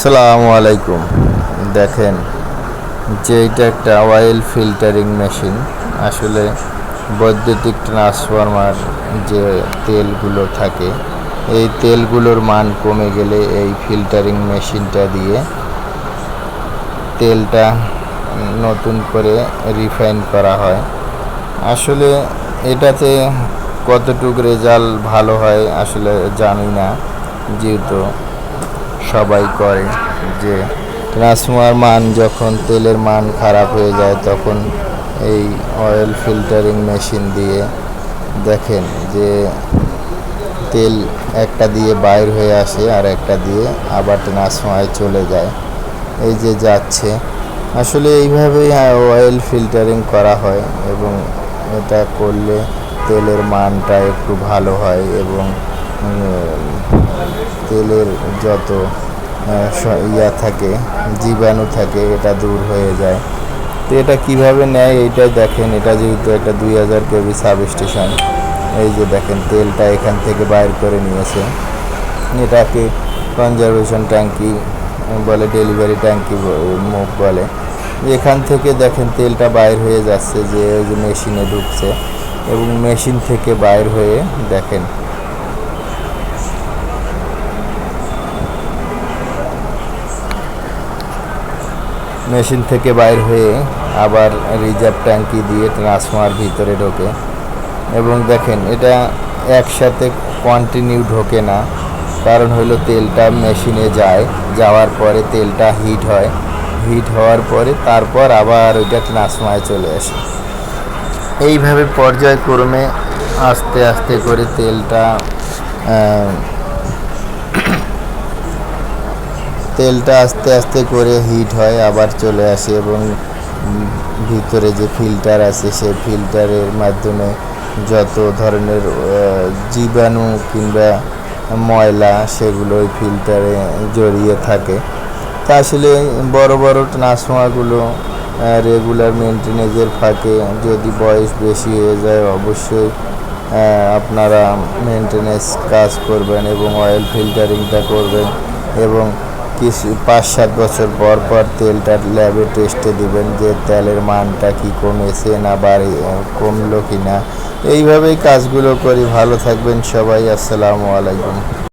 আসসালামু আলাইকুম। দেখেন যে এটা একটা অয়েল ফিল্টারিং মেশিন আসলে বৈদ্যুতিক ট্রান্সফরমার যে তেলগুলো থাকে, এই তেলগুলোর মান কমে গেলে এই ফিল্টারিং মেশিনটা দিয়ে তেলটা নতুন করে রিফাইন করা হয়। আসলে এটাতে কতটুক রেজাল্ট ভালো হয় আসলে জানি না, যেহেতু সবাই করে যে ট্রান্সফর্মার মান যখন তেলের মান খারাপ হয়ে যায়, তখন এই অয়েল ফিল্টারিং মেশিন দিয়ে দেখেন যে তেল একটা দিয়ে বাইর হয়ে আসে আর একটা দিয়ে আবার ট্রান্সফর্মারে চলে যায়। এই যে যাচ্ছে। আসলে এইভাবেই অয়েল ফিল্টারিং করা হয় এবং এটা করলে তেলের মানটা একটু ভালো হয় এবং তেলের যত ইয়া থাকে, জীবাণু থাকে, এটা দূর হয়ে যায়। তো এটা কীভাবে নেয় এইটাই দেখেন, এটা যেহেতু একটা দুই হাজার কেবি সাব স্টেশন এই যে দেখেন তেলটা এখান থেকে বাইর করে নিয়েছে। এটাকে কনজারভেশন ট্যাঙ্কি বলে, ডেলিভারি ট্যাঙ্কি মুখ বলে। এখান থেকে দেখেন তেলটা বাইর হয়ে যাচ্ছে যে, ওই যে মেশিনে ঢুকছে এবং মেশিন থেকে বাইর হয়ে দেখেন মেশিন থেকে বাইর হয়ে আবার রিজার্ভ ট্যাঙ্কি দিয়ে ট্রান্সফার ভিতরে ঢোকে। এবং দেখেন, এটা একসাথে কন্টিনিউ ঢোকে না। কারণ হলো তেলটা মেশিনে যায়, যাওয়ার পরে তেলটা হিট হয়। হিট হওয়ার পরে তারপর আবার ওইটা ট্রান্সফারে চলে আসে। এইভাবে পর্যায়ক্রমে আস্তে আস্তে করে তেলটা তেলটা আস্তে আস্তে করে হিট হয়, আবার চলে আসে এবং ভিতরে যে ফিল্টার আছে সেই ফিল্টারের মাধ্যমে যত ধরনের জীবাণু কিংবা ময়লা সেগুলো ওই ফিল্টারে জড়িয়ে থাকে। তা আসলে বড় বড় ট্রান্সফর্মারগুলো রেগুলার মেনটেনেন্সের ফাঁকে যদি বয়স বেশি হয়ে যায়, অবশ্যই আপনারা মেনটেনেন্স কাজ করবেন এবং অয়েল ফিল্টারিংটা করবেন এবং কিছু পাঁচ সাত বছর পর পর তেলটার ল্যাবে টেস্টে দিবেন যে তেলের মানটা কি কমেছে না বাড়ি কমলো কি না এইভাবেই কাজগুলো করি। ভালো থাকবেন সবাই। আসসালামু আলাইকুম।